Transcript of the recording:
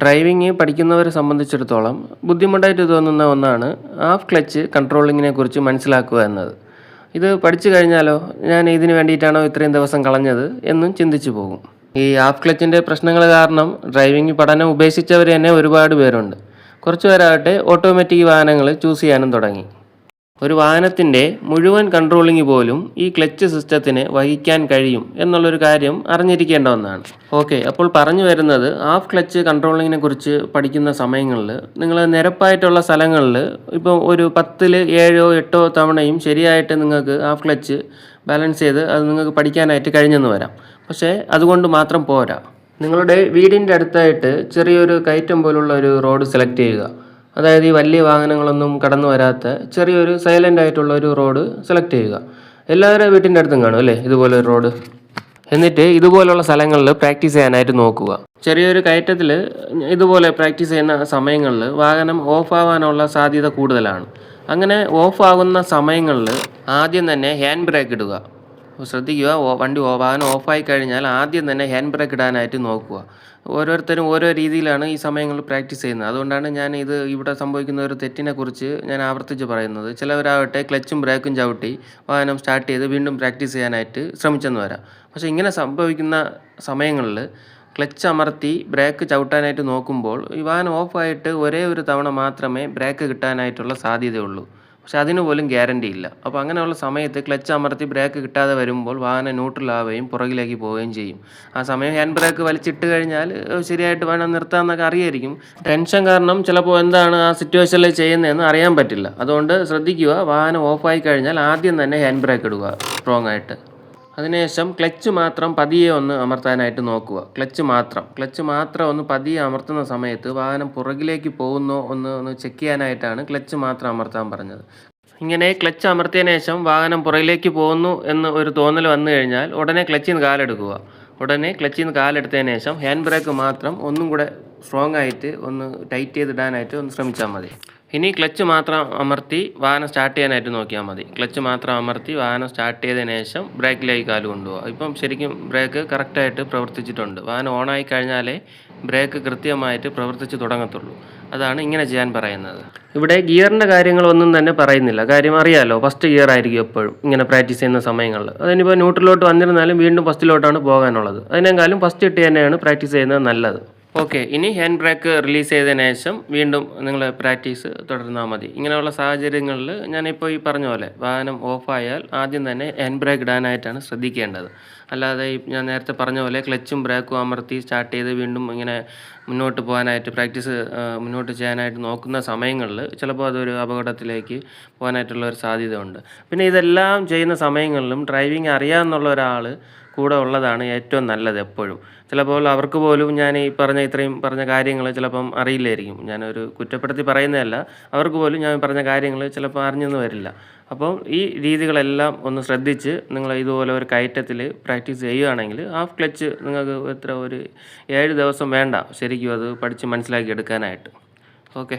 Driving പഠിക്കുന്നവരെ സംബന്ധിച്ചിടത്തോളം ബുദ്ധിമുട്ടായിട്ട് തോന്നുന്ന ഒന്നാണ് ഹാഫ് ക്ലച്ച് കൺട്രോളിങ്ങിനെ കുറിച്ച് മനസ്സിലാക്കുക എന്നത്. ഇത് പഠിച്ചു കഴിഞ്ഞാലോ? ഞാൻ ഇതിന് വേണ്ടിയിട്ടാണോ ഇത്രയും ദിവസം കളഞ്ഞത് എന്നും ചിന്തിച്ചു പോകും. ഈ ഹാഫ് ക്ലച്ചിന്റെ പ്രശ്നങ്ങൾ കാരണം ഡ്രൈവിംഗ് പഠനം ഉപേക്ഷിച്ചവർ തന്നെ ഒരുപാട് പേരുണ്ട്. കുറച്ച് പേരാകട്ടെ ഓട്ടോമാറ്റിക് വാഹനങ്ങൾ ചൂസ് ചെയ്യാനും തുടങ്ങി. ഒരു വാഹനത്തിന്റെ മുഴുവൻ കൺട്രോളിംഗ് പോലും ഈ ക്ലച്ച് സിസ്റ്റത്തിന് വഹിക്കാൻ കഴിയും എന്നുള്ളൊരു കാര്യം അറിഞ്ഞിരിക്കേണ്ട ഒന്നാണ് ഓക്കെ അപ്പോൾ പറഞ്ഞു വരുന്നത് ഹാഫ് ക്ലച്ച് കൺട്രോളിങ്ങിനെ കുറിച്ച് പഠിക്കുന്ന സമയങ്ങളിൽ നിങ്ങൾ നിരപ്പായിട്ടുള്ള സ്ഥലങ്ങളിൽ ഇപ്പോൾ ഒരു പത്തിൽ ഏഴോ എട്ടോ തവണയും ശരിയായിട്ട് നിങ്ങൾക്ക് ഹാഫ് ക്ലച്ച് ബാലൻസ് ചെയ്ത് അത് നിങ്ങൾക്ക് പഠിക്കാനായിട്ട് കഴിഞ്ഞെന്ന് വരാം. പക്ഷേ അതുകൊണ്ട് മാത്രം പോരാ. നിങ്ങളുടെ വീടിന്റെ അടുത്തായിട്ട് ചെറിയൊരു കയറ്റം പോലുള്ള ഒരു റോഡ് സെലക്ട് ചെയ്യുക. അതായത് ഈ വലിയ വാഹനങ്ങളൊന്നും കടന്നു വരാത്ത ചെറിയൊരു സൈലന്റ് ആയിട്ടുള്ള ഒരു റോഡ് സെലക്ട് ചെയ്യുക. എല്ലാവരുടെ വീട്ടിന്റെ അടുത്തും കാണും അല്ലേ? ഇതുപോലെ ഒരു റോഡ് എന്നിട്ട് ഇതുപോലുള്ള സ്ഥലങ്ങളിൽ പ്രാക്ടീസ് ചെയ്യാനായിട്ട് നോക്കുക. ചെറിയൊരു കയറ്റത്തിൽ ഇതുപോലെ പ്രാക്ടീസ് ചെയ്യുന്ന സമയങ്ങളിൽ വാഹനം ഓഫ് ആവാനുള്ള സാധ്യത കൂടുതലാണ്. അങ്ങനെ ഓഫ് ആകുന്ന സമയങ്ങളിൽ ആദ്യം തന്നെ ഹാൻഡ് ബ്രേക്ക് ഇടുക. ശ്രദ്ധിക്കുക വണ്ടി വാഹനം ഓഫായി കഴിഞ്ഞാൽ ആദ്യം തന്നെ ഹാൻഡ് ബ്രേക്ക് ഇടാനായിട്ട് നോക്കുക. ഓരോരുത്തരും ഓരോ രീതിയിലാണ് ഈ സമയങ്ങളിൽ പ്രാക്ടീസ് ചെയ്യുന്നത്. അതുകൊണ്ടാണ് ഞാൻ ഇത് ഇവിടെ സംഭവിക്കുന്ന ഒരു തെറ്റിനെക്കുറിച്ച് ഞാൻ ആവർത്തിച്ച് പറയുന്നത്. ചിലവരാകട്ടെ ക്ലച്ചും ബ്രേക്കും ചവിട്ടി വാഹനം സ്റ്റാർട്ട് ചെയ്ത് വീണ്ടും പ്രാക്ടീസ് ചെയ്യാനായിട്ട് ശ്രമിച്ചെന്ന് വരാം. പക്ഷേ ഇങ്ങനെ സംഭവിക്കുന്ന സമയങ്ങളിൽ ക്ലച്ച് അമർത്തി ബ്രേക്ക് ചവിട്ടാനായിട്ട് നോക്കുമ്പോൾ ഈ വാഹനം ഓഫായിട്ട് ഒരേ ഒരു തവണ മാത്രമേ ബ്രേക്ക് കിട്ടാനായിട്ടുള്ള സാധ്യതയുള്ളൂ. പക്ഷെ അതിന് പോലും ഗ്യാരണ്ടി ഇല്ല. അപ്പോൾ അങ്ങനെയുള്ള സമയത്ത് ക്ലച്ച് അമർത്തി ബ്രേക്ക് കിട്ടാതെ വരുമ്പോൾ വാഹനം ന്യൂട്രലാവുകയും പുറകിലേക്ക് പോവുകയും ചെയ്യും. ആ സമയം ഹാൻഡ് ബ്രേക്ക് വലിച്ചിട്ട് കഴിഞ്ഞാൽ ശരിയായിട്ട് വേണം നിർത്താമെന്നൊക്കെ അറിയായിരിക്കും. ടെൻഷൻ കാരണം ചിലപ്പോൾ എന്താണ് ആ സിറ്റുവേഷനിൽ ചെയ്യുന്നതെന്ന് അറിയാൻ പറ്റില്ല. അതുകൊണ്ട് ശ്രദ്ധിക്കുക വാഹനം ഓഫായി കഴിഞ്ഞാൽ ആദ്യം തന്നെ ഹാൻഡ് ബ്രേക്ക് ഇടുക സ്ട്രോങ് ആയിട്ട്. അതിനുശേഷം ക്ലച്ച് മാത്രം പതിയെ ഒന്ന് അമർത്താനായിട്ട് നോക്കുക. ക്ലച്ച് മാത്രം. ക്ലച്ച് മാത്രം ഒന്ന് പതിയെ അമർത്തുന്ന സമയത്ത് വാഹനം പുറകിലേക്ക് പോകുന്നോ ഒന്ന് ഒന്ന് ചെക്ക് ചെയ്യാനായിട്ടാണ് ക്ലച്ച് മാത്രം അമർത്താൻ പറഞ്ഞത്. ഇങ്ങനെ ക്ലച്ച് അമർത്തിയതിനു ശേഷം വാഹനം പുറകിലേക്ക് പോകുന്നു എന്ന് ഒരു തോന്നൽ വന്നു കഴിഞ്ഞാൽ ഉടനെ ക്ലച്ചിൽ നിന്ന് കാലെടുക്കുക ഉടനെ ക്ലച്ചിൽ നിന്ന് കാലെടുത്തതിന് ശേഷം ഹാൻഡ് ബ്രേക്ക് മാത്രം ഒന്നും കൂടെ സ്ട്രോങ് ആയിട്ട് ഒന്ന് ടൈറ്റ് ചെയ്തിടാനായിട്ട് ഒന്ന് ശ്രമിച്ചാൽ മതി. ഇനി ക്ലച്ച് മാത്രം അമർത്തി വാഹനം സ്റ്റാർട്ട് ചെയ്യാനായിട്ട് നോക്കിയാൽ മതി. ക്ലച്ച് മാത്രം അമർത്തി വാഹനം സ്റ്റാർട്ട് ചെയ്തതിന് ശേഷം ബ്രേക്കിലേക്ക് കാൽ കൊണ്ടുപോകുക ഇപ്പം ശരിക്കും ബ്രേക്ക് കറക്റ്റായിട്ട് പ്രവർത്തിച്ചിട്ടുണ്ട്. വാഹനം ഓണായി കഴിഞ്ഞാലേ ബ്രേക്ക് കൃത്യമായിട്ട് പ്രവർത്തിച്ച് തുടങ്ങത്തുള്ളൂ. അതാണ് ഇങ്ങനെ ചെയ്യാൻ പറയുന്നത്. ഇവിടെ ഗിയറിന്റെ കാര്യങ്ങളൊന്നും തന്നെ പറയുന്നില്ല. കാര്യം അറിയാമല്ലോ ഫസ്റ്റ് ഗിയർ ആയിരിക്കും എപ്പോഴും ഇങ്ങനെ പ്രാക്ടീസ് ചെയ്യുന്ന സമയങ്ങളിൽ. അതിനിപ്പോൾ ന്യൂട്രലോട്ട് വന്നിരുന്നാലും വീണ്ടും ഫസ്റ്റിലോട്ടാണ് പോകാനുള്ളത്. അതിനേക്കാളും ഫസ്റ്റ് ഇട്ട് തന്നെയാണ് പ്രാക്ടീസ് ചെയ്യുന്നത് നല്ലത്. ഓക്കെ ഇനി ഹാൻഡ് ബ്രേക്ക് റിലീസ് ചെയ്തതിന് ശേഷം വീണ്ടും നിങ്ങൾ പ്രാക്ടീസ് തുടർന്നാൽ മതി. ഇങ്ങനെയുള്ള സാഹചര്യങ്ങളിൽ ഞാനിപ്പോൾ ഈ പറഞ്ഞ പോലെ വാഹനം ഓഫായാൽ ആദ്യം തന്നെ ഹാൻഡ് ബ്രേക്ക് ഇടാനായിട്ടാണ് ശ്രദ്ധിക്കേണ്ടത്. അല്ലാതെ ഞാൻ നേരത്തെ പറഞ്ഞ പോലെ ക്ലച്ചും ബ്രേക്കും അമർത്തി സ്റ്റാർട്ട് ചെയ്ത് വീണ്ടും ഇങ്ങനെ മുന്നോട്ട് പോകാനായിട്ട് പ്രാക്ടീസ് മുന്നോട്ട് ചെയ്യാനായിട്ട് നോക്കുന്ന സമയങ്ങളിൽ ചിലപ്പോൾ അതൊരു അപകടത്തിലേക്ക് പോകാനായിട്ടുള്ള ഒരു സാധ്യത ഉണ്ട് പിന്നെ ഇതെല്ലാം ചെയ്യുന്ന സമയങ്ങളിലും ഡ്രൈവിംഗ് അറിയാമെന്നുള്ള ഒരാൾ കൂടെ ഉള്ളതാണ് ഏറ്റവും നല്ലത് എപ്പോഴും. ചിലപ്പോൾ അവർക്ക് പോലും ഞാൻ ഈ പറഞ്ഞ ഇത്രയും പറഞ്ഞ കാര്യങ്ങൾ ചിലപ്പം അറിയില്ലായിരിക്കും. ഞാനൊരു കുറ്റപ്പെടുത്തി പറയുന്നതല്ല. അവർക്ക് പോലും ഞാൻ പറഞ്ഞ കാര്യങ്ങൾ ചിലപ്പോൾ അറിഞ്ഞെന്ന് വരില്ല. അപ്പോൾ ഈ രീതികളെല്ലാം ഒന്ന് ശ്രദ്ധിച്ച് നിങ്ങൾ ഇതുപോലെ ഒരു കയറ്റത്തിൽ പ്രാക്ടീസ് ചെയ്യുകയാണെങ്കിൽ ഹാഫ് ക്ലച്ച് നിങ്ങൾക്ക് എത്ര ഒരു ഏഴ് ദിവസം വേണ്ട. ശരിക്കും അത് പഠിച്ച് മനസ്സിലാക്കി എടുക്കാനായിട്ട്. ഓക്കെ.